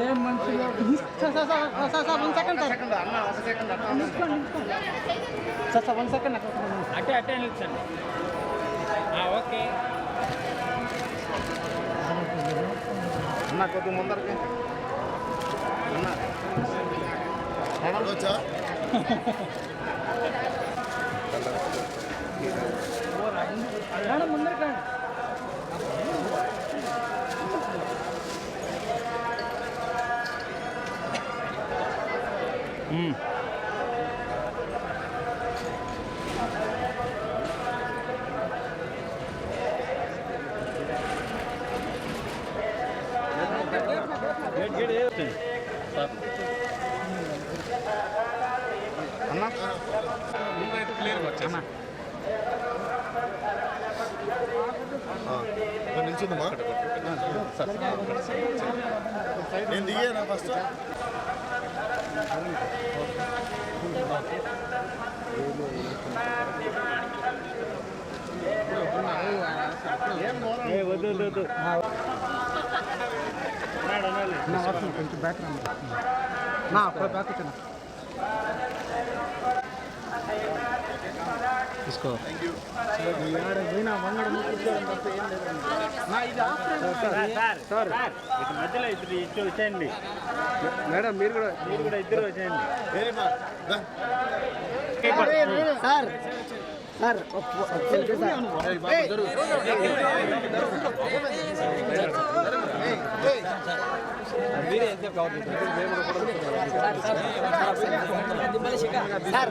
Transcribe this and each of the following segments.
ఏం మనుషులు one second sir sir sir one second అక్కడ అటే అటే నిల్చండి ఓకే అన్న కొద్ది ముందరికి అన్న మేడం ముందరికి రండి. అన్న నిల్చుందమ్మా నేను దిగాను ఫస్ట్ నా వస్తున్నాను కొంచెం బ్యాక్ రండి నా అప్పుడు బ్యాక్ వచ్చిన తీసుకో సార్ సార్ మేడం మీరు కూడా మీరు కూడా ఇద్దరు వచ్చేయండి వెరీ మా సార్ సార్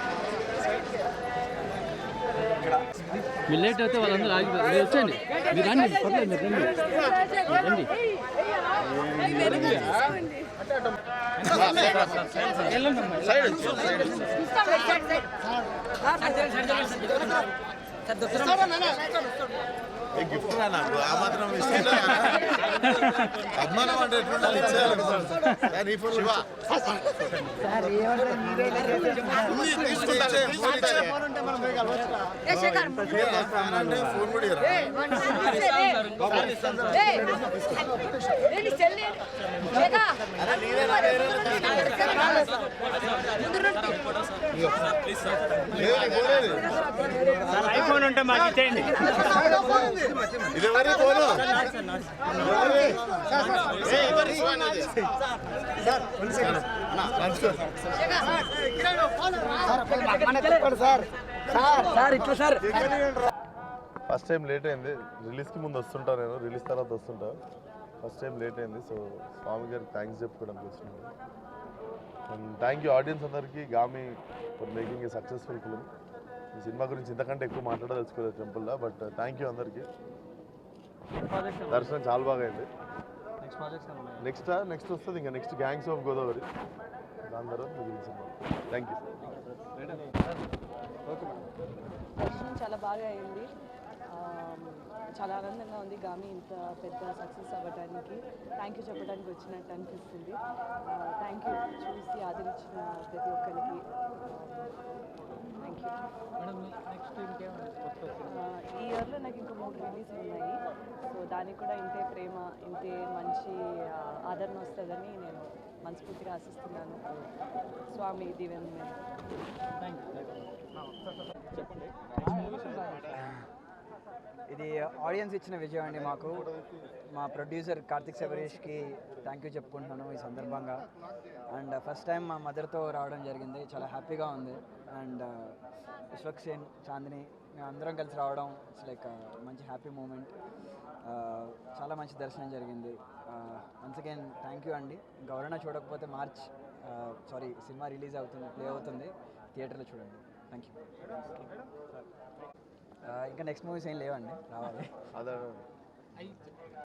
మీరు లేట్ అయితే వాళ్ళందరూ ఆగిపోతారు మీరు వచ్చేయండి. మీరు రండి. పర్లేదు మీరు రండి. రండి. గిఫ్ట్ రా నాకు ఆ మాత్రం అభిమానం అంటే ఎట్లుండాలి ఇచ్చేయాలి శివ. అంటే ఫోన్ కూడా ఉంటే మాకు ఇచ్చేయండి ఫస్ట్ టైం లేట్ అయింది. రిలీజ్కి ముందు వస్తుంటా నేను. రిలీజ్ తర్వాత వస్తుంటా. ఫస్ట్ టైం లేట్ అయింది. సో స్వామి గారికి థ్యాంక్స్ చెప్పుకోవడానికి వచ్చినాను అండ్ థ్యాంక్ యూ ఆడియన్స్ అందరికీ. Gaami for making a successful film ఈ సినిమా గురించి ఇంతకంటే ఎక్కువ మాట్లాడదలుచుకోలేదు టెంపుల్లో బట్ థ్యాంక్ యూ అందరికీ. దర్శనం చాలా బాగా అయింది. నెక్స్ట్ నెక్స్ట్ వస్తుంది ఇంకా నెక్స్ట్ గ్యాంగ్స్ ఆఫ్ గోదావరి దాని తర్వాత మిగిలిన సినిమా. థ్యాంక్ యూ దర్శనం చాలా బాగా అయింది. చాలా ఆనందంగా ఉంది. గామి ఇంత పెద్ద సక్సెస్ అవ్వడానికి థ్యాంక్ యూ చెప్పడానికి వచ్చినట్టు అనిపిస్తుంది. థ్యాంక్ యూ చూసి ఆదరించిన ప్రతి ఒక్కరికి. ఈ ఇయర్లో నాకు ఇంకో మూడు రిలీజ్లు ఉన్నాయి. సో దానికి కూడా ఇంతే ప్రేమ ఇంతే మంచి ఆదరణ వస్తుందని నేను మనస్ఫూర్తిగా ఆశిస్తున్నాను. స్వామి దీవెన మీద ఇది ఆడియన్స్ ఇచ్చిన విజయం అండి మాకు. మా ప్రొడ్యూసర్ కార్తిక్ శబరీష్కి థ్యాంక్ యూ చెప్పుకుంటున్నాను ఈ సందర్భంగా. అండ్ ఫస్ట్ టైం మా మదర్తో రావడం జరిగింది. చాలా హ్యాపీగా ఉంది. అండ్ uh, విశ్వక్ సేన్ చాందిని మేము అందరం కలిసి రావడం ఇట్స్ లైక్ మంచి హ్యాపీ మూమెంట్ uh, చాలా మంచి దర్శనం జరిగింది. వన్స్ అగైన్ థ్యాంక్ యూ అండి. గవర్న చూడకపోతే మార్చ్ uh, సారీ సినిమా రిలీజ్ అవుతుంది ప్లే అవుతుంది. థియేటర్లో చూడండి. థ్యాంక్ యూ ఇంకా నెక్స్ట్ మూవీస్ ఏం లేవండి రావాలి. అదే.